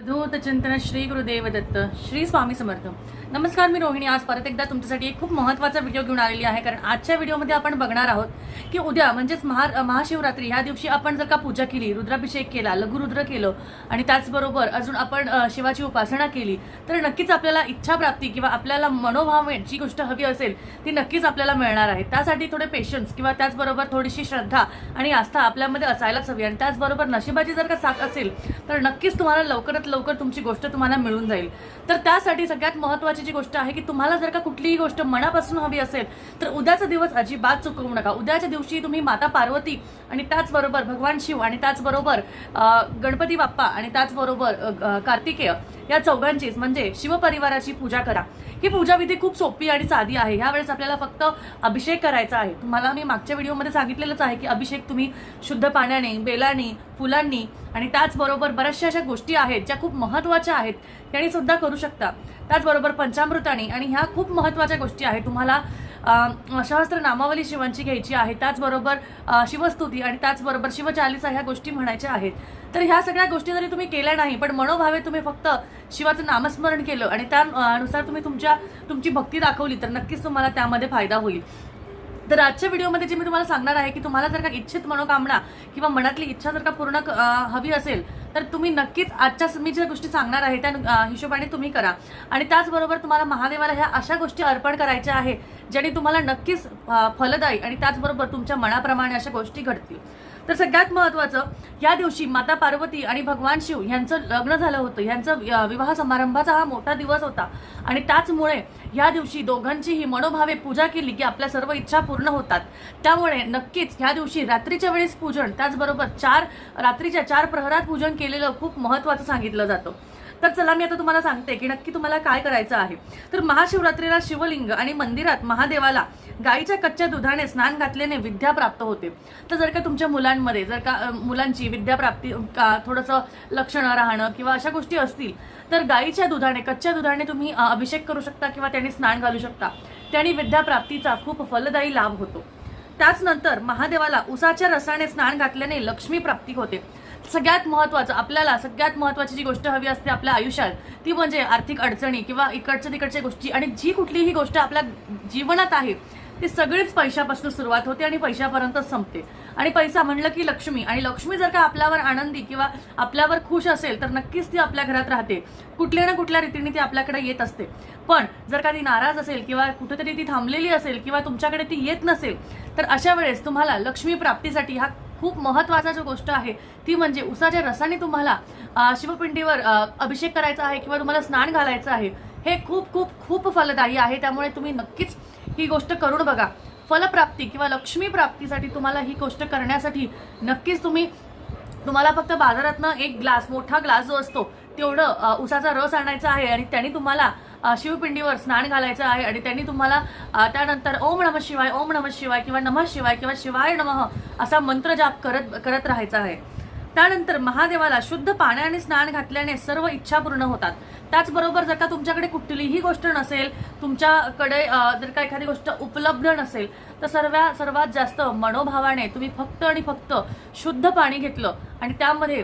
ಅದು चिंतन श्री गुरुदेव दत्त श्री स्वामी समर्थ. नमस्कार मी रोहिणी. आज परत एकदा तुमच्यासाठी एक खूप महत्त्वाचा व्हिडिओ घेऊन आलेली आहे कारण आजच्या व्हिडिओमध्ये आपण बघणार आहोत की उद्या म्हणजेच महा महाशिवरात्री ह्या दिवशी आपण जर का पूजा केली रुद्राभिषेक केला लघुरुद्र केलं आणि त्याचबरोबर अजून आपण शिवाची उपासना केली तर नक्कीच आपल्याला इच्छा प्राप्ती किंवा आपल्याला मनोभाव जी गोष्ट हवी असेल ती नक्कीच आपल्याला मिळणार आहे. त्यासाठी थोडे पेशन्स किंवा त्याचबरोबर थोडीशी श्रद्धा आणि आस्था आपल्यामध्ये असायलाच हवी. आणि त्याचबरोबर नशिबाची जर का साथ असेल तर नक्कीच तुम्हाला लवकरात लवकर तुमची गोष्ट तुम्हाला मिळून जाईल. तर त्यासाठी सगळ्यात महत्त्वाची जी गोष्ट आहे की तुम्हाला जर का कुठलीही गोष्ट मनापासून हवी असेल तर उद्याचा दिवस अजिबात चुकवू नका. उद्याच्या दिवशी तुम्ही माता पार्वती आणि त्याचबरोबर भगवान शिव आणि त्याचबरोबर गणपती बाप्पा आणि त्याचबरोबर कार्तिकेय या चौघांचीच म्हणजे शिवपरिवाराची पूजा करा. ही पूजाविधी खूप सोपी आणि साधी आहे. ह्यावेळेस आपल्याला फक्त अभिषेक करायचा आहे. तुम्हाला मी मागच्या व्हिडिओमध्ये सांगितलेलंच आहे की अभिषेक तुम्ही शुद्ध पाण्याने बेलाने फुलांनी आणि त्याचबरोबर बऱ्याचशा अशा गोष्टी आहेत ज्या खूप महत्त्वाच्या आहेत त्यांनी सुद्धा करू शकता. त्याचबरोबर पंचामृताने आणि ह्या खूप महत्त्वाच्या गोष्टी आहेत. तुम्हाला सहस्त्र नामावली शिवांची घ्यायची आहे. त्याचबरोबर शिवस्तुती आणि त्याचबरोबर शिवचालिसा ह्या गोष्टी म्हणायच्या आहेत. तर ह्या सगळ्या गोष्टी जरी तुम्ही केल्या नाही पण मनोभावे तुम्ही फक्त शिवाचं नामस्मरण केलं आणि त्यानुसार तुम्ही तुमच्या तुमची भक्ती दाखवली तर नक्कीच तुम्हाला त्यामध्ये फायदा होईल. तर आजच्या व्हिडिओमध्ये जे मी तुम्हाला सांगणार आहे की तुम्हाला जर का इच्छित मनोकामना किंवा मनातली इच्छा जर का पूर्ण हवी असेल तर तुम्ही नक्कीच आजच्या मी ज्या गोष्टी सांगणार आहे त्या हिशोबाने तुम्ही करा. आणि त्याचबरोबर तुम्हाला महादेवाला ह्या अशा गोष्टी अर्पण करायच्या आहे ज्याने तुम्हाला नक्कीच फलदायी आणि त्याचबरोबर तुमच्या मनाप्रमाणे अशा गोष्टी घडतील. तर सगळ्यात महत्वाचं या दिवशी माता पार्वती आणि भगवान शिव यांचं लग्न झालं होतं. यांचं विवाह समारंभाचा हा मोठा दिवस होता. आणि त्याचमुळे या दिवशी दोघांचीही मनोभावे पूजा केली की आपल्या सर्व इच्छा पूर्ण होतात. त्यामुळे नक्कीच ह्या दिवशी रात्रीच्या वेळेस पूजन त्याचबरोबर चार रात्रीच्या चार प्रहरात पूजन केलेलं खूप महत्वाचं सांगितलं जातं. तर चला मी आता तुम्हाला सांगते की नक्की तुम्हाला काय करायचं आहे. तर महाशिवरात्रीला शिवलिंग आणि मंदिरात महादेवाला गाईच्या कच्च्या दुधाने स्नान घातल्याने विद्या प्राप्त होते. तर जर का तुमच्या मुलांमध्ये जर का मुलांची विद्याप्राप्ती का थोडंसं लक्षणं राहणं किंवा अशा गोष्टी असतील तर गाईच्या दुधाने कच्च्या दुधाने तुम्ही अभिषेक करू शकता किंवा त्याने स्नान घालू शकता. त्याने विद्याप्राप्तीचा खूप फलदायी लाभ होतो. त्याचनंतर महादेवाला उसाच्या रसाने स्नान घातल्याने लक्ष्मी प्राप्ती होते. सगळ्यात महत्त्वाचं आपल्याला सगळ्यात महत्त्वाची जी गोष्ट हवी असते आपल्या आयुष्यात ती म्हणजे आर्थिक अडचणी किंवा इकडच्या तिकडच्या गोष्टी. आणि जी कुठलीही गोष्ट आपल्या जीवनात आहे ती सगळीच पैशापासून सुरुवात होते आणि पैशापर्यंत संपते. आणि पैसा म्हणलं की लक्ष्मी. आणि लक्ष्मी जर का आपल्यावर आनंदी किंवा आपल्यावर खुश असेल तर नक्कीच ती आपल्या घरात राहते. कुठल्या ना कुठल्या रीतीने ती आपल्याकडे येत असते. पण जर का ती नाराज असेल किंवा कुठेतरी ती थांबलेली असेल किंवा तुमच्याकडे ती येत नसेल तर अशा वेळेस तुम्हाला लक्ष्मी प्राप्तीसाठी हा खूप महत्त्वाचा जो गोष्ट आहे ती म्हणजे उसाच्या रसाने तुम्हाला शिवपिंडीवर अभिषेक करायचा आहे किंवा तुम्हाला स्नान घालायचं आहे हे खूप खूप खूप फलदायी आहे. त्यामुळे तुम्ही नक्कीच ही गोष्ट करून बघा. फलप्राप्ती किंवा लक्ष्मी प्राप्तीसाठी तुम्हाला ही गोष्ट करण्यासाठी नक्कीच तुम्ही तुम्हाला फक्त बाजारातनं एक ग्लास मोठा ग्लास जो असतो तेवढं उसाचा रस आणायचा आहे आणि त्यांनी तुम्हाला शिवपिंडीवर स्नान घालायचं आहे आणि त्यांनी तुम्हाला त्यानंतर ओम नमः शिवाय ओम नमः शिवाय किंवा नमः शिवाय किंवा शिवाय नमः असा मंत्र जाप करत करत राहायचा आहे. त्यानंतर महादेवाला शुद्ध पाण्याने स्नान घातल्याने सर्व इच्छा पूर्ण होतात. त्याचबरोबर जर का तुमच्याकडे कुठलीही गोष्ट नसेल तुमच्याकडे जर का एखादी गोष्ट उपलब्ध नसेल तर सर्व सर्वात जास्त मनोभावाने तुम्ही फक्त आणि फक्त शुद्ध पाणी घेतलं आणि त्यामध्ये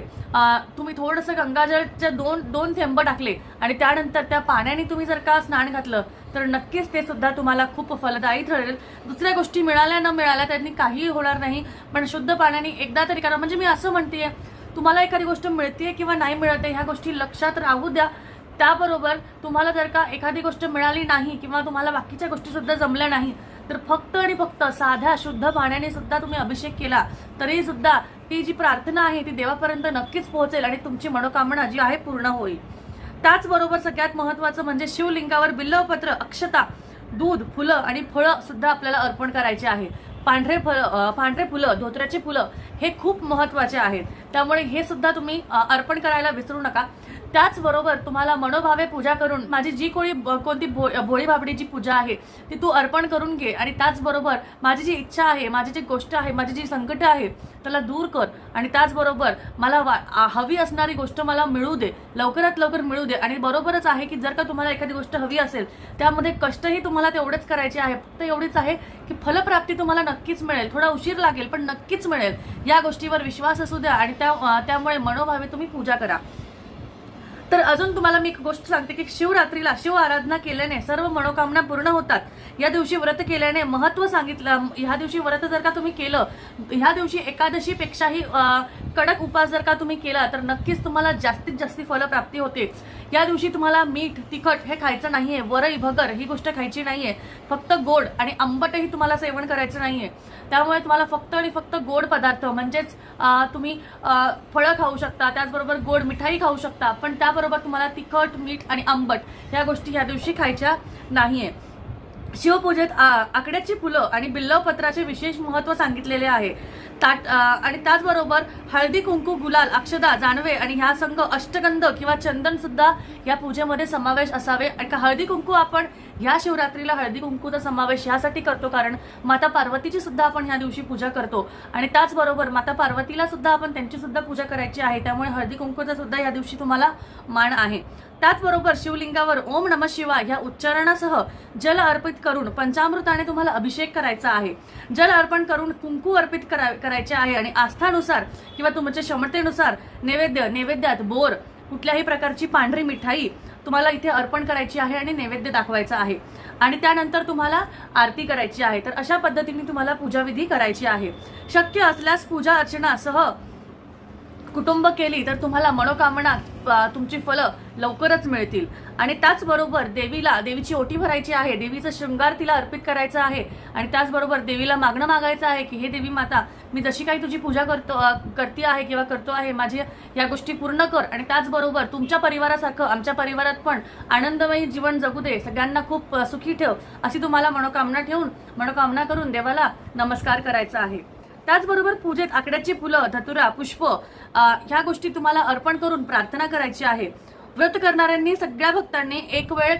तुम्ही थोडंसं गंगाजळच्या दोन दोन थेंब टाकले आणि त्यानंतर त्या पाण्याने तुम्ही जर का स्नान घातलं तर नक्कीच ते सुद्धा तुम्हाला खूप फलदायी ठरेल. दुसऱ्या गोष्टी मिळाल्या न मिळाल्या त्यांनी काहीही होणार नाही पण शुद्ध पाण्याने एकदा तरी करा. म्हणजे मी असं म्हणते तुम्हाला एखादी गोष्ट मिळते किंवा नाही मिळते ह्या गोष्टी लक्षात राहू द्या. त्याबरोबर तुम्हाला जर का एखादी गोष्ट मिळाली नाही किंवा तुम्हाला बाकीच्या गोष्टीसुद्धा जमल्या नाही तर फक्त आणि फक्त साध्या शुद्ध पाण्याने सुद्धा तुम्ही अभिषेक केला तरी सुद्धा ती जी प्रार्थना आहे ती देवापर्यंत नक्कीच पोहोचेल आणि तुमची मनोकामना जी आहे पूर्ण होईल. त्याचबरोबर सगळ्यात महत्वाचं म्हणजे शिवलिंगावर बिल्लवपत्र अक्षता दूध फुलं आणि फळं सुद्धा आपल्याला अर्पण करायचे आहे. पांढरे फळ पांढरे फुलं धोत्र्याची फुलं हे खूप महत्त्वाचे आहेत. त्यामुळे हे सुद्धा तुम्ही अर्पण करायला विसरू नका. त्याचबरोबर तुम्हाला मनोभावे पूजा करून माझी जी कोणी ब- कोणती भो भोळी भाबडीची पूजा आहे ती तू अर्पण करून घे. आणि त्याचबरोबर माझी जी इच्छा आहे माझी जी गोष्ट आहे माझी जी संकट आहे त्याला दूर कर. आणि त्याचबरोबर मला वा हवी असणारी गोष्ट मला मिळू दे. लवकरात लवकर मिळू दे. आणि बरोबरच आहे की जर का तुम्हाला एखादी गोष्ट हवी असेल त्यामध्ये कष्टही तुम्हाला तेवढेच करायचे आहे. फक्त एवढीच आहे की फलप्राप्ती तुम्हाला नक्कीच मिळेल. थोडा उशीर लागेल पण नक्कीच मिळेल. या गोष्टीवर विश्वास असू द्या आणि त्या त्यामुळे मनोभावे तुम्ही पूजा करा. तर अजून तुम्हाला मी एक गोष्ट सांगते की शिवरात्रीला शिव आराधना केल्याने सर्व मनोकामना पूर्ण होतात. या दिवशी व्रत केल्याने महत्त्व सांगितलं ह्या दिवशी व्रत जर का तुम्ही केलं ह्या दिवशी एकादशीपेक्षाही कडक उपास जर का तुम्ही केला तर नक्कीच तुम्हाला जास्तीत जास्त फलप्राप्ती होते. या दिवशी तुम्हाला मीठ तिखट हे खायचं नाहीये. वरई भगर ही गोष्ट खायची नाहीये. फक्त गोड आणि आंबटही तुम्हाला सेवन करायचं नाहीये. त्यामुळे तुम्हाला फक्त आणि फक्त गोड पदार्थ म्हणजेच तुम्ही फळं खाऊ शकता त्याचबरोबर गोड मिठाई खाऊ शकता पण त्याबरोबर तुम्हाला तिखट मीठ आणि आंबट ह्या गोष्टी ह्या दिवशी खायच्या नाहीये. शिवपूजेत आ- आकड्याची फुलं आणि बिल्लवपत्राचे विशेष महत्त्व सांगितलेले आहे. ताट आणि त्याचबरोबर हळदी कुंकू गुलाल अक्षदा जानवे आणि ह्या संघ अष्टगंध किंवा चंदन सुद्धा या पूजेमध्ये समावेश असावे. आणि का हळदी कुंकू आपण ह्या शिवरात्रीला हळदी कुंकूचा समावेश ह्यासाठी करतो कारण माता पार्वतीची सुद्धा आपण ह्या दिवशी पूजा करतो. आणि त्याचबरोबर माता पार्वतीला सुद्धा आपण त्यांची सुद्धा पूजा करायची आहे. त्यामुळे हळदी कुंकूचा सुद्धा या दिवशी तुम्हाला मान आहे. त्याचबरोबर शिवलिंगावर ओम नम शिवाय ह्या उच्चारणासह जल अर्पित करून पंचामृताने तुम्हाला अभिषेक करायचा आहे. जल अर्पण करून कुंकू अर्पित करा करायचे आहे आणि आस्थानुसार किंवा तुमच्या क्षमतेनुसार नैवेद्य नैवेद्यात बोर कुठल्याही प्रकारची पांढरी मिठाई तुम्हाला इथे अर्पण करायची आहे आणि नैवेद्य दाखवायचा आहे. आणि त्यानंतर तुम्हाला आरती करायची आहे. तर अशा पद्धतीने तुम्हाला पूजाविधी करायची आहे. शक्य असल्यास पूजा अर्चनासह कुटुंब केली तर तुम्हाला मनोकामना तुमची फलं लवकरच मिळतील. आणि त्याचबरोबर देवीला देवीची ओटी भरायची आहे देवीचं शृंगार तिला अर्पित करायचं आहे. आणि त्याचबरोबर देवीला मागणं मागायचं आहे की हे देवी माता मी जशी काही तुझी पूजा करतो करते आहे किंवा करतो आहे माझी या गोष्टी पूर्ण कर. आणि त्याचबरोबर तुमच्या परिवारासारखं आमच्या परिवारात पण आनंदमयी जीवन जगू दे. सगळ्यांना खूप सुखी ठेव अशी तुम्हाला मनोकामना ठेवून मनोकामना करून देवाला नमस्कार करायचा आहे. त्याचबरोबर पूजेत आकड्याची फुलं धतुरा पुष्प ह्या गोष्टी तुम्हाला अर्पण करून प्रार्थना करायची आहे. व्रत करणाऱ्यांनी सगळ्या भक्तांनी एक वेळ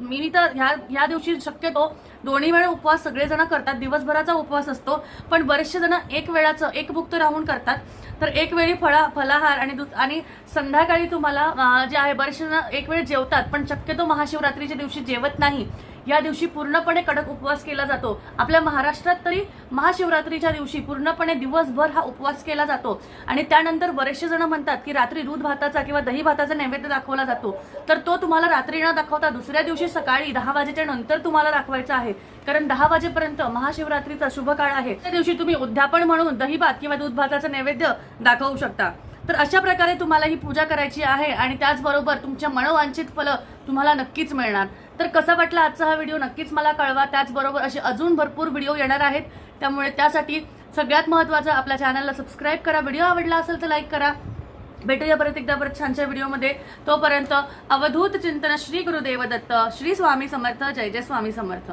मी तर ह्या ह्या दिवशी शक्यतो दोन्ही वेळ उपवास सगळेजण करतात. दिवसभराचा उपवास असतो पण बरेचसे जण एक वेळाचं एक भुक्त राहून करतात. तर एक वेळी फळा फलाहार आणि दुस आणि संध्याकाळी तुम्हाला जे आहे बरेचसे जण एक वेळ जेवतात पण शक्यतो महाशिवरात्रीच्या दिवशी जेवत नाही. या दिवशी पूर्णपणे कडक उपवास केला जातो. आपल्या महाराष्ट्रात तरी महाशिवरात्रीच्या दिवशी पूर्णपणे दिवसभर हा उपवास केला जातो. आणि त्यानंतर बरेचसे जण म्हणतात की रात्री दूध भाताचा किंवा दही भाताचा नैवेद्य दाखवला जातो. तर तो तुम्हाला रात्री न दाखवता दुसऱ्या दिवशी सकाळी दहा वाजेच्या नंतर तुम्हाला दाखवायचा आहे. कारण दहा वाजेपर्यंत महाशिवरात्रीचा शुभ काळ आहे. त्या दिवशी तुम्ही उद्यापन म्हणून दही भात किंवा दूध भाताचं नैवेद्य दाखवू शकता. तर अशा प्रकारे तुम्हाला ही पूजा करायची आहे आणि त्याचबरोबर तुमच्या मनोवांछित फलं तुम्हाला नक्कीच मिळणार. तर कसा वाटला आजचा हा व्हिडिओ? नक्कीच मला कळवा. त्याचबरोबर असे अजून भरपूर व्हिडिओ येणार आहेत. त्यामुळे त्यासाठी सगळ्यात महत्त्वाचं आपल्या चॅनलला सबस्क्राईब करा. व्हिडिओ आवडला असेल तर लाईक करा. भेटूया परत एकदा परत छानशा व्हिडिओमध्ये. तोपर्यंत अवधूत चिंतन श्री गुरुदेव दत्त. श्री स्वामी समर्थ. जय जय स्वामी समर्थ.